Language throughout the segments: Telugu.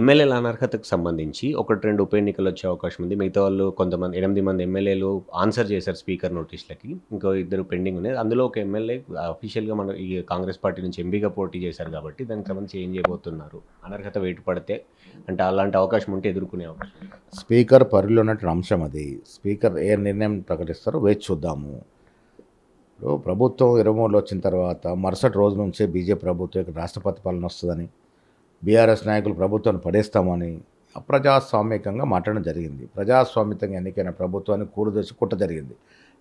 ఎమ్మెల్యేల అనర్హతకు సంబంధించి ఒకటి రెండు ఉప ఎన్నికలు వచ్చే అవకాశం ఉంది. మిగతా వాళ్ళు కొంతమంది ఎనిమిది మంది ఎమ్మెల్యేలు ఆన్సర్ చేశారు స్పీకర్ నోటీసులకి. ఇంకో ఇద్దరు పెండింగ్ ఉన్నాయి. అందులో ఒక ఎమ్మెల్యే అఫీషియల్గా మన ఈ కాంగ్రెస్ పార్టీ నుంచి ఎంపీగా పోటీ చేశారు కాబట్టి దానికి సంబంధించి ఏం చేయబోతున్నారు? అనర్హత వేటు పడితే అంటే అలాంటి అవకాశం ఉంటే ఎదుర్కొనే అవకాశం స్పీకర్ పరిధిలో ఉన్నటువంటి అంశం అది. స్పీకర్ ఏ నిర్ణయం ప్రకటిస్తారో వేచి చూద్దాము. ఇప్పుడు ప్రభుత్వం ఇరవై మూడులో వచ్చిన తర్వాత మరుసటి రోజు నుంచే బీజేపీ ప్రభుత్వం ఇక్కడ రాష్ట్రపతి పాలన వస్తుందని బీఆర్ఎస్ నాయకులు ప్రభుత్వాన్ని పడేస్తామని ప్రజాస్వామికంగా మాట్లాడడం జరిగింది. ప్రజాస్వామితంగా ఎన్నికైన ప్రభుత్వాన్ని కూడదోసి కుట్ట జరిగింది.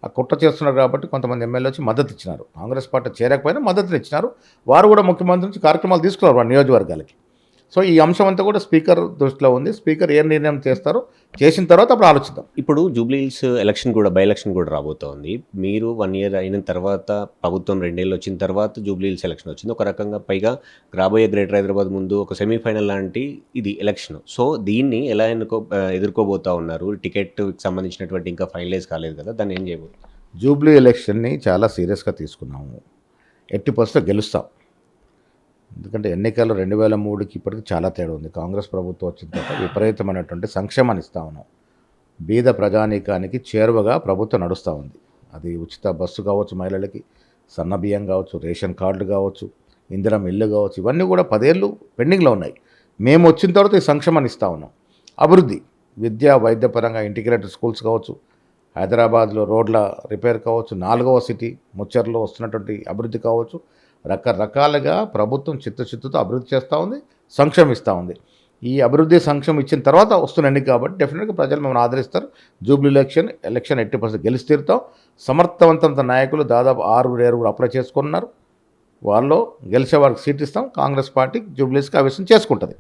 ఆ కుట్ర చేస్తున్నారు కాబట్టి కొంతమంది ఎమ్మెల్యే వచ్చి మద్దతు ఇచ్చినారు. కాంగ్రెస్ పార్టీ చేరకపోయినా మద్దతులు ఇచ్చినారు వారు కూడా ముఖ్యమంత్రి నుంచి కార్యక్రమాలు తీసుకున్నారు వారి నియోజకవర్గాలకి. సో ఈ అంశం అంతా కూడా స్పీకర్ దృష్టిలో ఉంది. స్పీకర్ ఏ నిర్ణయం చేస్తారో చేసిన తర్వాత అప్పుడు ఆలోచిద్దాం. ఇప్పుడు జూబ్లీహిల్స్ ఎలక్షన్ కూడా బై ఎలక్షన్ కూడా రాబోతోంది. మీరు వన్ ఇయర్ అయిన తర్వాత ప్రభుత్వం రెండేళ్ళు వచ్చిన తర్వాత జూబ్లీహిల్స్ ఎలక్షన్ వచ్చింది. ఒక రకంగా పైగా రాబోయే గ్రేటర్ హైదరాబాద్ ముందు ఒక సెమీఫైనల్ లాంటి ఇది ఎలక్షన్. సో దీన్ని ఎలా ఎన్నుకో ఎదుర్కోబోతా ఉన్నారు? టికెట్కి సంబంధించినటువంటి ఇంకా ఫైనలైజ్ కాలేదు కదా దాన్ని ఏం చేయబోతున్నారు? జూబ్లీ ఎలక్షన్ని చాలా సీరియస్గా తీసుకున్నాము. ఎట్టి పరిస్థితి గెలుస్తాం. ఎందుకంటే ఎన్నికలు రెండు వేల మూడుకి ఇప్పటికి చాలా తేడా ఉంది. కాంగ్రెస్ ప్రభుత్వం వచ్చిన తర్వాత విపరీతమైనటువంటి సంక్షేమాన్ని ఇస్తా ఉన్నాం. బీద ప్రజానీకానికి చేరువగా ప్రభుత్వం నడుస్తూ ఉంది. అది ఉచిత బస్సు కావచ్చు మహిళలకి సన్న బియ్యం కావచ్చు రేషన్ కార్డులు కావచ్చు ఇందిరం ఇల్లు కావచ్చు ఇవన్నీ కూడా పదేళ్ళు పెండింగ్లో ఉన్నాయి. మేము వచ్చిన తర్వాత ఈ సంక్షేమాన్ని ఇస్తూ ఉన్నాం. అభివృద్ధి విద్య వైద్యపరంగా ఇంటిగ్రేటెడ్ స్కూల్స్ కావచ్చు హైదరాబాద్లో రోడ్ల రిపేర్ కావచ్చు నాలుగవ సిటీ ముచ్చర్లో వస్తున్నటువంటి అభివృద్ధి కావచ్చు రకరకాలుగా ప్రభుత్వం చిత్తశుద్ధితో అభివృద్ధి చేస్తూ ఉంది సంక్షేమిస్తూ ఉంది. ఈ అభివృద్ధి సంక్షేమం ఇచ్చిన తర్వాత వస్తున్న ఎన్నిక కాబట్టి డెఫినెట్గా ప్రజలు మమ్మల్ని ఆదరిస్తారు. Jubilee election election eighty percent గెలిచి తీరుతాం సమర్థవంతంత నాయకులు దాదాపు ఆరుగురు ఏరుగురు అప్లై చేసుకున్నారు. వాళ్ళు గెలిచే వారికి సీట్ ఇస్తాం. కాంగ్రెస్ పార్టీ జూబ్లీస్కి ఆవేశం చేసుకుంటుంది.